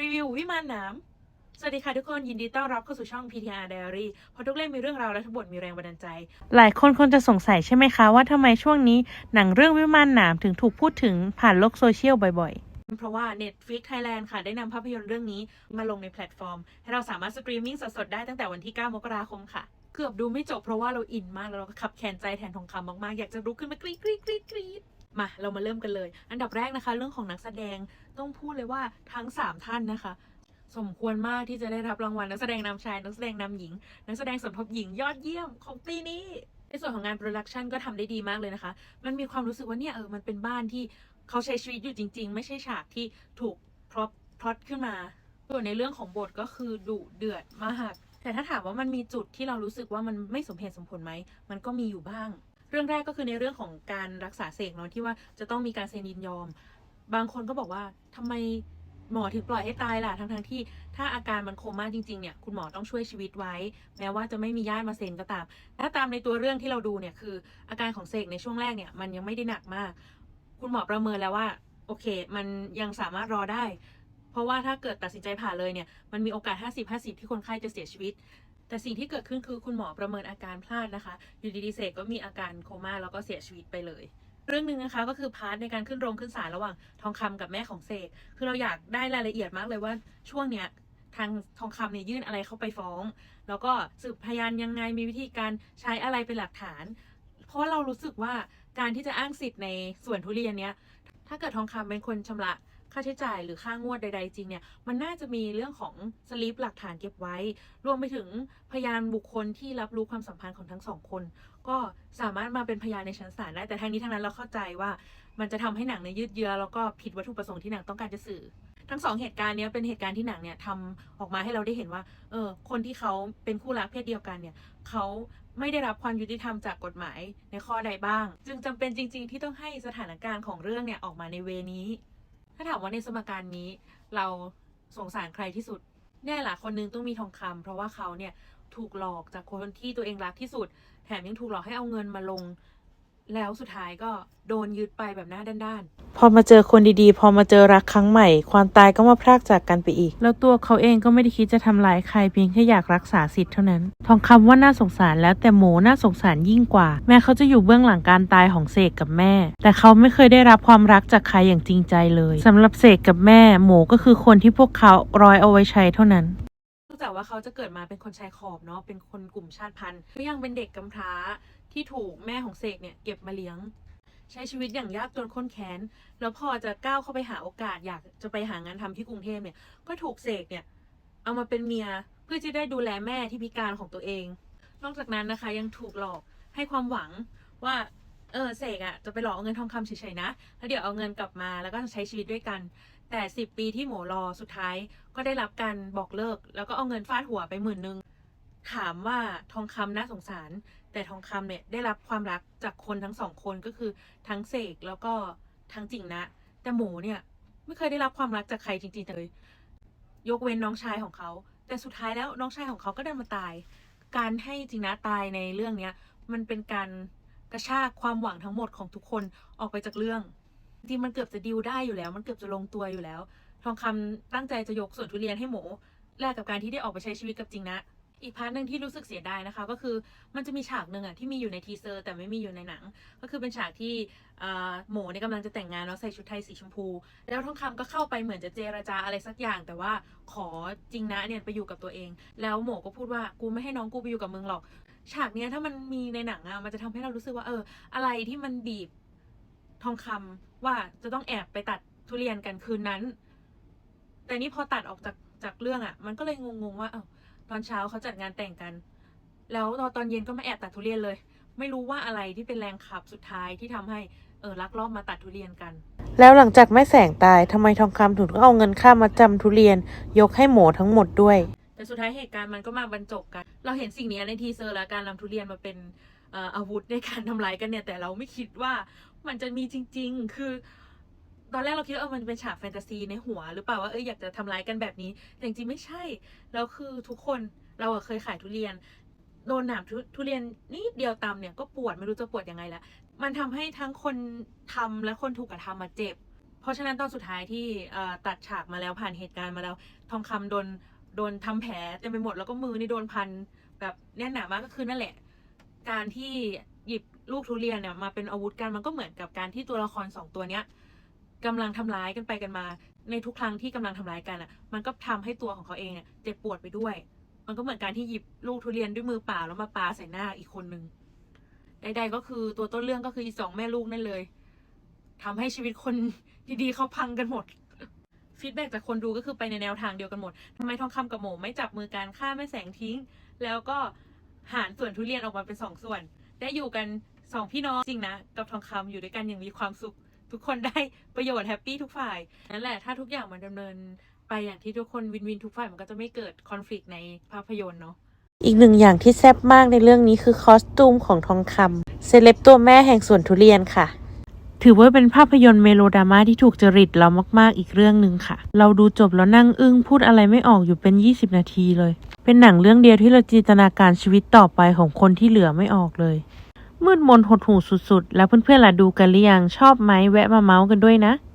รีวิววิมานน้ำสวัสดีค่ะทุกคนยินดีต้อนรับเข้าสู่ช่อง PTR Diary เพราะทุกเล่มมีเรื่องราวและทุกบทมีแรงบันดาลใจ หลายคนคงจะสงสัยใช่ไหมคะว่าทำไมช่วงนี้หนังเรื่องวิมานนามถึงถูกพูดถึงผ่านโลกโซเชียลบ่อยเพราะว่า Netflix Thailand ค่ะ ได้นำภาพยนตร์เรื่องนี้มาลงในแพลตฟอร์ม ให้เราสามารถสตรีมมิ่งสดๆ ได้ตั้งแต่วันที่ 9 มกราคมค่ะ เกือบดูไม่จบเพราะว่าเราอินมากแล้วเราขับแขนใจแทนทองคำมากๆ อยากจะลุกขึ้นมากรี๊ดกรี๊ดกรี๊ดกรี๊ด มาเรามาเริ่มกันเลย อันดับแรกนะคะ เรื่องของนักแสดงต้องพูดเลยว่าทั้ง 3 ท่านนะคะ สมควรมากที่จะได้รับรางวัลนักแสดงนำชายนักแสดงนำหญิง นักแสดงสมทบหญิงยอดเยี่ยมของปีนี้ในส่วนของงานโปรดักชันก็ทำได้ดีมากเลยนะคะ มันมีความรู้สึกว่าเนี่ยเออ มันเป็นบ้านที่เขาใช้ชีวิตอยู่จริง ๆ ไม่ใช่ฉากที่ถูกพร็อพพล็อตขึ้นมา ส่วนในเรื่องของบทก็คือดุเดือดมาก แต่ถ้าถามว่ามันมีจุดที่เรารู้สึกว่ามันไม่สมเหตุสมผลไหม มันก็มีอยู่บ้าง รื่องแรกก็คือในเรื่องของการรักษาเสกเนาะที่ว่าจะต้องมีการเซ็นยินยอม บางคนก็บอกว่าทำไมหมอถึงปล่อยให้ตายล่ะทั้งๆที่ ถ้าอาการมันโคม่าจริงๆเนี่ยคุณหมอต้องช่วยชีวิตไว้ แม้ว่าจะไม่มีญาติมาเซ็นก็ตามถ้าตามในตัวเรื่องที่เราดูเนี่ยคือ อาการของเสกในช่วงแรกเนี่ยมันยังไม่ได้หนักมาก คุณหมอประเมินแล้วว่าโอเค มันยังสามารถรอได้ เพราะว่าถ้าเกิดตัดสินใจผ่าเลยเนี่ยมันมีโอกาส 50-50 ที่คนไข้จะเสียชีวิต แต่สิ่งที่เกิดขึ้นคือคุณหมอประเมินอาการพลาดนะคะ อยู่ดีๆเสกก็มีอาการโคม่าแล้วก็เสียชีวิตไปเลยเรื่องหนึ่งนะคะก็คือพาร์ทในการขึ้นโรงขึ้นศาลระหว่างทองคำกับแม่ของเสกคือเราอยากได้รายละเอียดมากเลยว่าช่วงเนี้ยทางทองคำเนี่ยยื่นอะไรเข้าไปฟ้อง แล้วก็สืบพยานยังไงมีวิธีการใช้อะไรเป็นหลักฐาน เพราะว่าเรารู้สึกว่าการที่จะอ้างสิทธิ์ในส่วนทุเรียนเนี้ยถ้าเกิดทองคำเป็นคนชำระ ค่าใช้จ่ายหรือค่างวดใด ๆ จริงเนี่ยมันน่าจะมีเรื่องของสลิปหลักฐานเก็บไว้ รวมไปถึงพยานบุคคลที่รับรู้ความสัมพันธ์ของทั้งสองคน ก็สามารถมาเป็นพยานในชั้นศาลได้แต่ทั้งนี้ทั้งนั้นเราเข้าใจว่ามันจะทำให้หนังเนี่ยยืดเยื้อแล้วก็ผิดวัตถุประสงค์ที่หนังต้องการจะสื่อทั้งสองเหตุการณ์เนี้ยเป็นเหตุการณ์ที่หนังเนี่ยทำออกมาให้เราได้เห็นว่า เออ คนที่เขาเป็นคู่รักเพศเดียวกันเนี่ยเขาไม่ได้รับความยุติธรรมจากกฎหมายในข้อใดบ้าง จึงจำเป็นจริง ๆ ที่ต้องให้สถานการณ์ของเรื่องเนี่ยออกมาในเวนี้ ถ้าถามว่าในสมการนี้เราสงสารใครที่สุดแน่ล่ะคนนึงต้องมีทองคำเพราะว่าเขาเนี่ยถูกหลอกจากคนที่ตัวเองรักที่สุด แถมยังถูกหลอกให้เอาเงินมาลง แล้วสุดท้ายก็โดนยึดไปแบบหน้าด้านๆๆพอมาเจอคนดีๆ พอมาเจอรักครั้งใหม่ ความตายก็มาพรากจากกันไปอีก แล้วตัวเขาเองก็ไม่ได้คิดจะทำร้ายใครเพียงแค่อยากรักษาสิทธิ์เท่านั้น ทองคำว่าน่าสงสารแล้วแต่หมูน่าสงสารยิ่งกว่า แม้เขาจะอยู่เบื้องหลังการตายของเสกกับแม่ แต่เขาไม่เคยได้รับความรักจากใครอย่างจริงใจเลยสำหรับเสกกับแม่ หมูก็คือคนที่พวกเขาร้อยเอาไว้ใช้เท่านั้นนอกจากว่าเขาจะเกิดมาเป็นคนชายขอบเนาะเป็นคนกลุ่มชาติพันธุ์ก็ยังเป็นเด็กกำพร้า ที่ถูกแม่ของเสกเนี่ยเก็บมาเลี้ยง ใช้ชีวิตอย่างยากจนข้นแค้น แล้วพอจะก้าวเข้าไปหาโอกาสอยากจะไปหางานทำที่กรุงเทพเนี่ยก็ถูกเสกเนี่ยเอามาเป็นเมียเพื่อจะได้ดูแลแม่ที่พิการของตัวเอง นอกจากนั้นนะคะยังถูกหลอกให้ความหวังว่าเออเสกอะจะไปหลอกเอาเงินทองคำเฉยๆนะ แล้วเดี๋ยวเอาเงินกลับมาแล้วก็ใช้ชีวิตด้วยกัน แต่สิบปีที่หมอรอสุดท้ายก็ได้รับการบอกเลิก แล้วก็เอาเงินฟาดหัวไปหมื่นนึง ถามว่าทองคำน่าสงสาร แต่ทองคำเนี่ยได้รับความรักจากคนทั้งสองคนก็คือทั้งเสกแล้วก็ทั้งจริงนะ แต่หมูเนี่ยไม่เคยได้รับความรักจากใครจริงๆเลย ยกเว้นน้องชายของเขา แต่สุดท้ายแล้วน้องชายของเขาก็ได้มาตาย การให้จริงนะตายในเรื่องเนี้ยมันเป็นการกระชากความหวังทั้งหมดของทุกคนออกไปจากเรื่องจริงมันเกือบจะดีลได้อยู่แล้ว มันเกือบจะลงตัวอยู่แล้ว ทองคำตั้งใจจะยกสวนทุเรียนให้หมูแลกกับการที่ได้ออกไปใช้ชีวิตกับจริงนะ อีกพาร์ทหนึ่งที่รู้สึกเสียดายนะคะ ก็คือมันจะมีฉากหนึ่งอะที่มีอยู่ในทีเซอร์ แต่ไม่มีอยู่ในหนัง ก็คือเป็นฉากที่หมูเนี่ยกำลังจะแต่งงานแล้วใส่ชุดไทยสีชมพู แล้วทองคำก็เข้าไปเหมือนจะเจรจาอะไรสักอย่าง แต่ว่าขอจริงนะเนี่ยไปอยู่กับตัวเอง แล้วหมูก็พูดว่ากูไม่ให้น้องกูไปอยู่กับมึงหรอก ฉากเนี้ยถ้ามันมีในหนังอะมันจะทำให้เรารู้สึกว่าเออ อะไรที่มันบีบทองคำว่าจะต้องแอบไปตัดทุเรียนกันคืนนั้น แต่นี่พอตัดออกจากจากเรื่องอะมันก็เลยงงๆว่าเออ ตอนเช้าเขาจัดงานแต่งกัน แล้วตอนตอนเย็นก็มาแอบตัดทุเรียนเลย ไม่รู้ว่าอะไรที่เป็นแรงขับสุดท้ายที่ทำให้เออลักลอบมาตัดทุเรียนกัน แล้วหลังจากแม่แสงตายทำไมทองคำถึงต้องเอาเงินค่ามาจำทุเรียน ยกให้หมูทั้งหมดด้วย แต่สุดท้ายเหตุการณ์มันก็มาบรรจบกัน เราเห็นสิ่งนี้ในทีเซอร์แล้วการนำทุเรียนมาเป็นเอ่ออาวุธในการทำร้ายกันเนี่ยแต่เราไม่คิดว่ามันจะมีจริง ๆ คือ ตอนแรกเราคิดว่าเออมันเป็นฉากแฟนตาซีในหัว หรือเปล่าว่าเอออยากจะทำร้ายกันแบบนี้ แต่จริงๆไม่ใช่แล้วคือทุกคนเราเคยขายทุเรียนโดนหนามทุเรียนนิดเดียวตำเนี่ยก็ปวดไม่รู้จะปวดยังไงละมันทำให้ทั้งคนทำและคนถูกกระทำมาเจ็บ เพราะฉะนั้นตอนสุดท้ายที่ตัดฉากมาแล้วผ่านเหตุการณ์มาแล้ว ทองคำโดนโดนทำแผลเต็มไปหมดแล้วก็มือนี่โดนพันแบบแน่นหนามากก็คือนั่นแหละ การที่หยิบลูกทุเรียนเนี่ยมาเป็นอาวุธกันมันก็เหมือนกับการที่ตัวละครสองตัวเนี้ย กำลังทำร้ายกันไปกันมา ในทุกครั้งที่กำลังทำร้ายกันอะ มันก็ทำให้ตัวของเขาเองเนี่ยเจ็บปวดไปด้วย มันก็เหมือนการที่หยิบลูกทุเรียนด้วยมือเปล่าแล้วมาปาใส่หน้าอีกคนนึงใดๆก็คือตัวต้นเรื่องก็คืออีสองแม่ลูกนั่นเลยทำให้ชีวิตคนดีๆเขาพังกันหมดฟีดแบ็จากคนดูก็คือไปในแนวทางเดียวกันหมดทำไมทองคำกับหมูไม่จับมือกันฆ่าแม่แสงทิ้ง แล้วก็หารส่วนทุเรียนออกมาเป็นสองส่วน ได้อยู่กันสองพี่น้องจริงนะ กับทองคำอยู่ด้วยกันอย่างมีความสุข ทุกคนได้ประโยชน์แฮปปี้ทุกฝ่ายนั่นแหละถ้าทุกอย่างมันดำเนินไปอย่างที่ทุกคนวินวินทุกฝ่ายมันก็จะไม่เกิดคอน FLICT ในภาพยนตร์เนาะอีกหนึ่งอย่างที่แซ่บมากในเรื่องนี้คือคอสตูมของทองคำเซเลบตัวแม่แห่งสวนทุเรียนค่ะ ถือว่าเป็นภาพยนตร์เมโลดราม่าที่ถูกจริตเรามาก ๆ อีกเรื่องหนึ่งค่ะ เราดูจบแล้วนั่งอึ้งพูดอะไรไม่ออกอยู่เป็น 20 นาทีเลย เป็นหนังเรื่องเดียวที่เราจินตนาการชีวิตต่อไปของคนที่เหลือไม่ออกเลย มืดมนหดหูสุดๆ แล้วเพื่อนๆล่ะดูกันหรือยังชอบไหมแวะมาเมาส์กันด้วยนะ